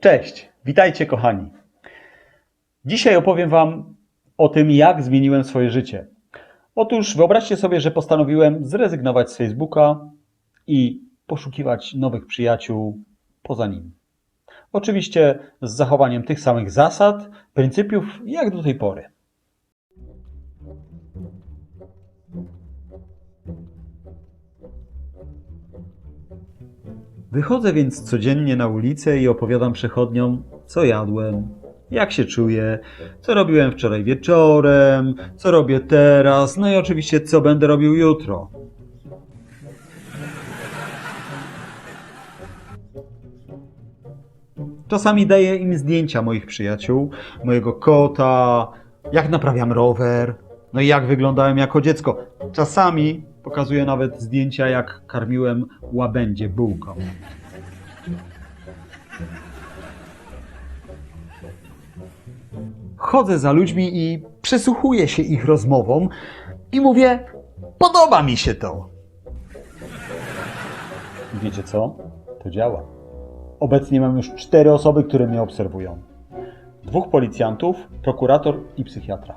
Cześć, witajcie kochani. Dzisiaj opowiem Wam o tym, jak zmieniłem swoje życie. Otóż wyobraźcie sobie, że postanowiłem zrezygnować z Facebooka i poszukiwać nowych przyjaciół poza nim. Oczywiście z zachowaniem tych samych zasad, pryncypiów jak do tej pory. Wychodzę więc codziennie na ulicę i opowiadam przechodniom, co jadłem, jak się czuję, co robiłem wczoraj wieczorem, co robię teraz, no i oczywiście co będę robił jutro. Czasami daję im zdjęcia moich przyjaciół, mojego kota, jak naprawiam rower, no i jak wyglądałem jako dziecko. Czasami pokazuję nawet zdjęcia, jak karmiłem łabędzie bułką. Chodzę za ludźmi i przysłuchuję się ich rozmowom i mówię: Podoba mi się to. Wiecie co? To działa. Obecnie mam już cztery osoby, które mnie obserwują: dwóch policjantów, prokurator i psychiatra.